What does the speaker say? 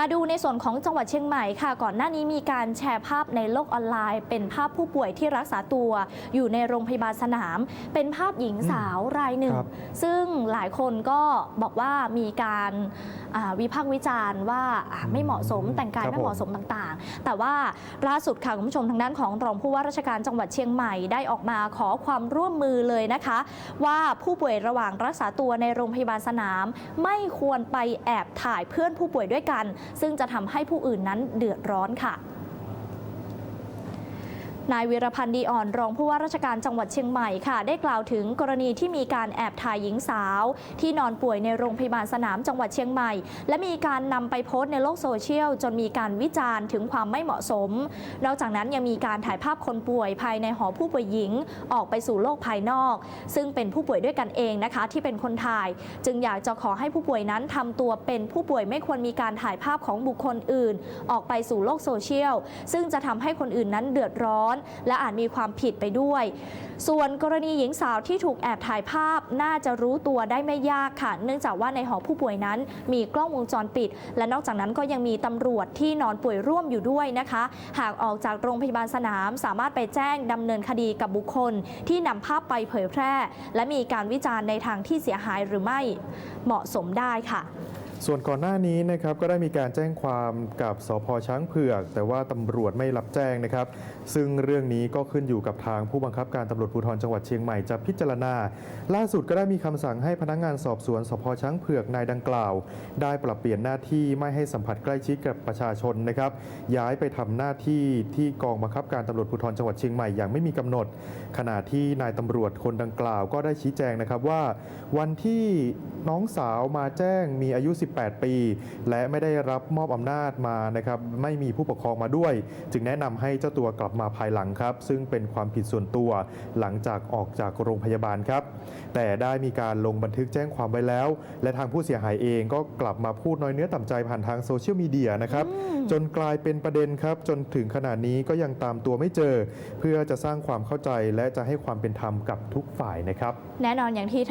มาดูในส่วนของจังหวัดเชียงใหม่ค่ะ ก่อนหน้านี้มีการแชร์ภาพในโลกออนไลน์ เป็นภาพผู้ป่วยที่รักษาตัว อยู่ในโรงพยาบาลสนาม เป็นภาพหญิงสาวรายหนึ่งครับซึ่งหลายคนก็บอกว่ามีการอ่าวิพากษ์วิจารณ์ว่าอ่าไม่เหมาะสมแต่งกายครับไม่เหมาะสมต่างๆ แต่ว่าล่าสุดค่ะคุณผู้ชมทางด้านของรองผู้ว่าราชการจังหวัดเชียงใหม่ได้ออกมาขอความร่วมมือเลยนะคะ ว่าผู้ป่วยระหว่างรักษาตัวในโรงพยาบาลสนาม ไม่ควรไปแอบถ่ายเพื่อนผู้ป่วยด้วยกันซึ่งจะทำให้ผู้อื่นนั้นเดือดร้อนค่ะ นายวีรพันธ์ดีอ่อนรองผู้ว่าราชการจังหวัดเชียงใหม่ค่ะ ได้กล่าวถึงกรณีที่มีการแอบถ่ายหญิงสาว ที่นอนป่วยในโรงพยาบาลสนามจังหวัดเชียงใหม่ และมีการนำไปโพสต์ในโลกโซเชียล จนมีการวิจารณ์ถึงความไม่เหมาะสม นอกจากนั้นยังมีการถ่ายภาพคนป่วยภายในหอผู้ป่วยหญิง ออกไปสู่โลกภายนอก ซึ่งเป็นผู้ป่วยด้วยกันเองนะคะ ที่เป็นคนถ่าย จึงอยากจะขอให้ผู้ป่วยนั้นทำตัวเป็นผู้ป่วยไม่ควรมีการถ่ายภาพของบุคคลอื่น ออกไปสู่โลกโซเชียลซึ่งจะทำให้คนอื่นนั้นเดือดร้อนและอาจมีความผิดไปด้วย ส่วนกรณีหญิงสาวที่ถูกแอบถ่ายภาพน่าจะรู้ตัวได้ไม่ยากค่ะ เนื่องจากว่าในหอผู้ป่วยนั้น มีกล้องวงจรปิด และนอกจากนั้นก็ยังมีตำรวจที่นอนป่วยร่วมอยู่ด้วยนะคะ หากออกจากโรงพยาบาลสนาม สามารถไปแจ้งดำเนินคดีกับบุคคล ที่นำภาพไปเผยแพร่ และมีการวิจารณ์ในทางที่เสียหายหรือไม่ เหมาะสมได้ค่ะ ส่วนก่อนหน้านี้นะครับก็ได้มีการแจ้งความกับสพช้างเผือก แต่ว่าตำรวจไม่รับแจ้งนะครับ ซึ่งเรื่องนี้ก็ขึ้นอยู่กับทางผู้บังคับการตำรวจภูธรจังหวัดเชียงใหม่จะพิจารณา ล่าสุดก็ได้มีคำสั่งให้พนักงานสอบสวนสพช้างเผือกนายดังกล่าว ได้ปรับเปลี่ยนหน้าที่ไม่ให้สัมผัสใกล้ชิดกับประชาชนนะครับ ย้ายไปทำหน้าที่ที่กองบังคับการตำรวจภูธรจังหวัดเชียงใหม่อย่างไม่มีกำหนด ขณะที่นายตำรวจคนดังกล่าว ก็ได้ชี้แจงนะครับว่า วันที่น้องสาวมาแจ้งมีอายุ18 ปี และไม่ได้รับมอบอำนาจมานะครับไม่มีผู้ปกครองมาด้วย จึงแนะนำให้เจ้าตัวกลับมาภายหลังครับ ซึ่งเป็นความผิดส่วนตัวหลังจากออกจากโรงพยาบาลครับ แต่ได้มีการลงบันทึกแจ้งความไว้แล้ว และทางผู้เสียหายเองก็กลับมาพูดน้อยเนื้อต่ำใจผ่านทางโซเชียลมีเดียนะครับจนกลายเป็นประเด็นครับ จนถึงขนาดนี้ก็ยังตามตัวไม่เจอ เพื่อจะสร้างความเข้าใจและจะให้ความเป็นธรรมกับทุกฝ่ายนะครับ แน่นอนอย่างที่